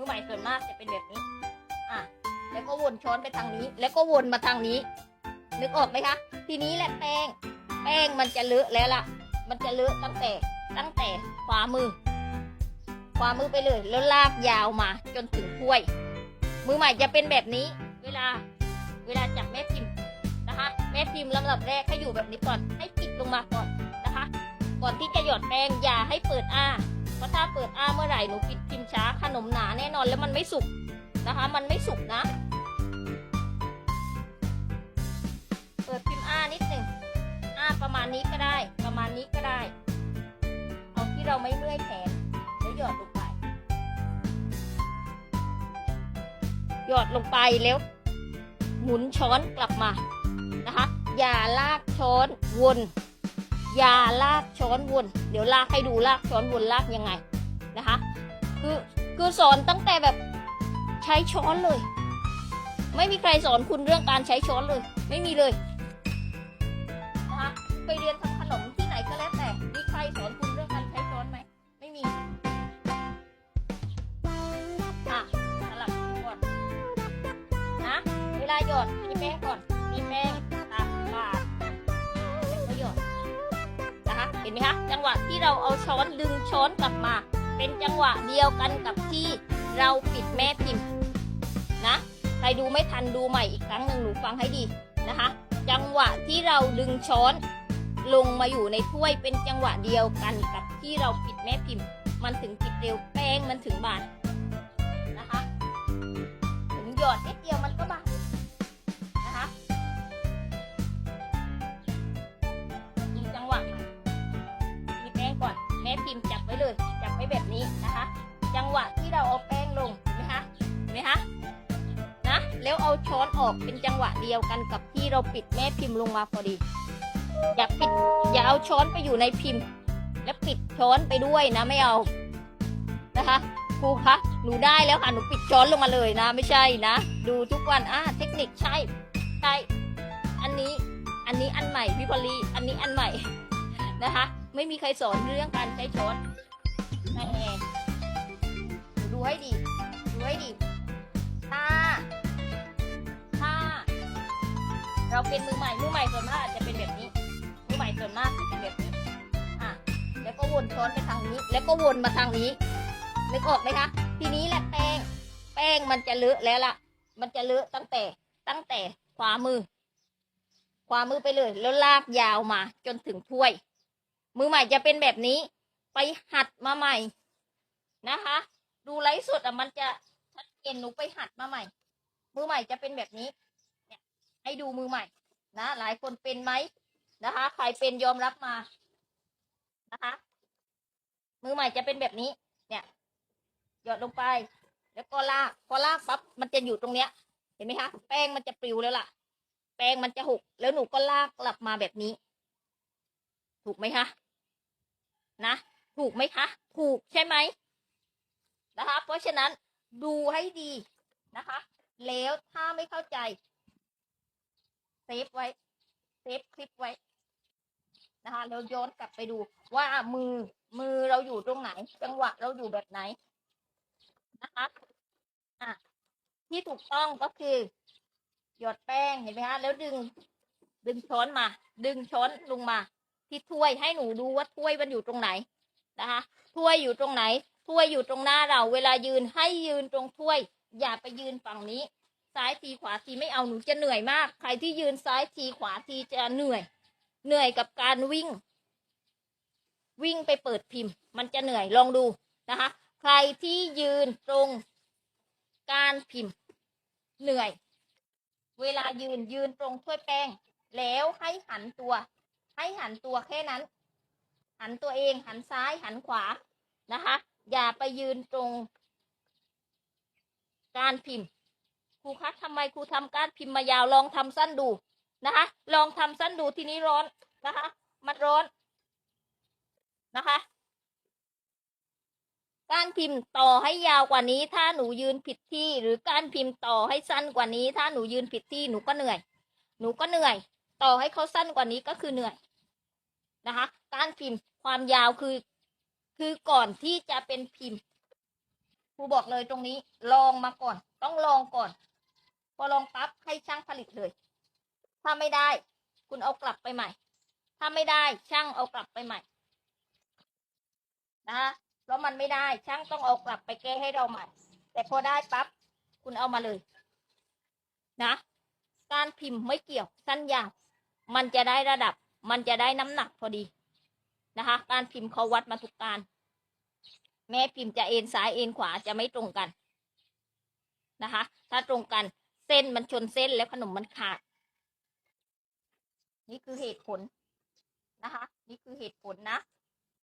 มือใหม่ส่วนมากจะเป็นแบบนี้ อะ แล้วก็วนช้อนไปทางนี้ แล้วก็วนมาทางนี้ นึกออกไหมคะ ทีนี้แหละแป้ง แป้งมันจะเลอะแล้วล่ะ มันจะเลอะตั้งแต่ตั้งแต่ขวามือ ขวามือไปเลย แล้วลากยาวมาจนถึงถ้วย มือใหม่จะเป็นแบบนี้ เวลา เวลาจับแม่พิมพ์นะคะ แม่พิมพ์ลำดับแรกให้อยู่แบบนี้ก่อน ให้ปิดลงมาก่อนนะคะ ก่อนที่จะหยอดแป้งอย่าให้เปิดอ้า เพราะถ้าเปิดอ้าเมื่อไหร่หนูปิดพิมพ์ช้าขนมหนาแน่นอนแล้วมันไม่สุกนะคะ มันไม่สุกนะ เปิดพิมพ์อ้านิดหนึ่งอ้าประมาณนี้ก็ได้ ประมาณนี้ก็ได้ เอาที่เราไม่เมื่อยแขนแล้วหยอดลงไปหยอดลงไปแล้ว หมุนช้อนกลับมานะคะ อย่าลากช้อนวน อย่าลากช้อนวน เดี๋ยวลากให้ดูลากช้อนวนลากยังไงนะคะ คือคือสอนตั้งแต่แบบใช้ช้อนเลย ไม่มีใครสอนคุณเรื่องการใช้ช้อนเลย ไม่มีเลยนะคะไปเรียนทำขนมที่ไหนก็แล้วแต่มีใครสอนคุณเรื่องการใช้ช้อนไหมไม่มีอะสลับก่อนนะเวลาหยอดมีแป้งก่อน ห็นไหมคะจังหวะที่เราเอาช้อนดึงช้อนกลับมา เป็นจังหวะเดียวกันกับที่เราปิดแม่พิมพ์นะใครดูไม่ทันดูใหม่อีกครั้งหนึ่งหนูฟังให้ดีนะคะ จังหวะที่เราดึงช้อนลงมาอยู่ในถ้วยเป็นจังหวะเดียวกันกับที่เราปิดแม่พิมพ์ มันถึงปิดเร็วแป้งมันถึงบานนะคะ ถึงหยอดนิดเดียว จังหวะที่เราเอาแป้งลงเห็นไหมคะเห็นไหมคะนะแล้วเอาช้อนออกเป็นจังหวะเดียวกันกับที่เราปิดแม่พิมพ์ลงมาพอดี อย่าปิด อย่าเอาช้อนไปอยู่ในพิมพ์ แล้วปิดช้อนไปด้วยนะไม่เอานะคะครูคะหนูได้แล้วค่ะหนูปิดช้อนลงมาเลยนะ ไม่ใช่นะ ดูทุกวันอ่าเทคนิคใช่ใช่อันนี้อันนี้อันใหม่พี่พอลีอันนี้อันใหม่นะคะ ไม่มีใครสอนเรื่องการใช้ช้อนนายแให้ดี ดูให้ดีถ้าถ้าเราเป็นมือใหม่มือใหม่ส่วนมากอาจจะเป็นแบบนี้ มือใหม่ส่วนมากจะเป็นแบบนี้ อะ แล้วก็วนช้อนไปทางนี้ แล้วก็วนมาทางนี้นึกออกไหมคะ ทีนี้แหละแป้ง แป้งมันจะเลอะแล้วล่ะ มันจะเลอะตั้งแต่ ตั้งแต่ขวามือ ขวามือไปเลย แล้วลากยาวมา จนถึงถ้วย มือใหม่จะเป็นแบบนี้ ไปหัดมาใหม่นะคะ ดูไลฟ์สดอะมันจะชัดเจนหนูไปหัดมาใหม่ มือใหม่จะเป็นแบบนี้ เนี่ยให้ดูมือใหม่ นะ หลายคนเป็นไหมนะคะ ใครเป็นยอมรับมานะคะ มือใหม่จะเป็นแบบนี้ เนี่ย หยอดลงไป แล้วก็ลากพอลากปั๊บมันจะอยู่ตรงเนี้ย เห็นไหมคะ แป้งมันจะปลิวแล้วล่ะ แป้งมันจะหก แล้วหนูก็ลากกลับมาแบบนี้ ถูกไหมคะ นะ ถูกไหมคะ ถูกใช่ไหม นะคะ เพราะฉะนั้นดูให้ดีนะคะ แล้วถ้าไม่เข้าใจเซฟไว้เซฟคลิปไว้นะคะแล้วย้อนกลับไปดูว่ามือมือเราอยู่ตรงไหน จังหวะเราอยู่แบบไหนนะคะอะที่ถูกต้องก็คือ หยอดแป้งเห็นไหมคะแล้วดึง ดึงช้อนมา ดึงช้อนลงมา ที่ถ้วยให้หนูดูว่าถ้วยมันอยู่ตรงไหนนะคะถ้วยอยู่ตรงไหน ถ้วยอยู่ตรงหน้าเราเวลายืนให้ยืนตรงถ้วย อย่าไปยืนฝั่งนี้ ซ้ายทีขวาทีไม่เอาหนูจะเหนื่อยมาก ใครที่ยืนซ้ายทีขวาทีจะเหนื่อย เหนื่อยกับการวิ่ง วิ่งไปเปิดพิมพ์ มันจะเหนื่อยลองดูนะคะ ใครที่ยืนตรงการพิมพ์ เหนื่อย เวลายืนยืนตรงถ้วยแป้ง แล้วให้หันตัว ให้หันตัวแค่นั้น หันตัวเองหันซ้ายหันขวา นะคะอย่าไปยืนตรง การพิมพ์ครูคะทำไมครูทำการพิมพ์มายาวลองทำสั้นดูนะคะ ลองทำสั้นดูทีนี้ร้อนนะคะ มันร้อนนะคะ การพิมพ์ต่อให้ยาวกว่านี้ ถ้าหนูยืนผิดที่ หรือการพิมพ์ต่อให้สั้นกว่านี้ ถ้าหนูยืนผิดที่หนูก็เหนื่อย หนูก็เหนื่อย ต่อให้เขาสั้นกว่านี้ก็คือเหนื่อยนะคะ การพิมพ์ความยาวคือ คือก่อนที่จะเป็นพิมพ์ครูบอกเลยตรงนี้ ลองมาก่อน ต้องลองก่อน พอลองปั๊บให้ช่างผลิตเลย ถ้าไม่ได้ คุณเอากลับไปใหม่ ถ้าไม่ได้ช่างเอากลับไปใหม่นะคะเพราะมันไม่ได้ช่างต้องเอากลับไปแก้ให้เราใหม่ แต่พอได้ปั๊บคุณเอามาเลย นะ การพิมพ์ไม่เกี่ยวสั้นยาวมันจะได้ระดับ มันจะได้น้ำหนักพอดี นะคะ การพิมพ์เขาวัดมาทุกการ แม่พิมพ์จะเอ็นซ้ายเอ็นขวาจะไม่ตรงกันนะคะ ถ้าตรงกันเส้นมันชนเส้นแล้วขนมมันขาด นี่คือเหตุผลนะคะ นี่คือเหตุผลนะ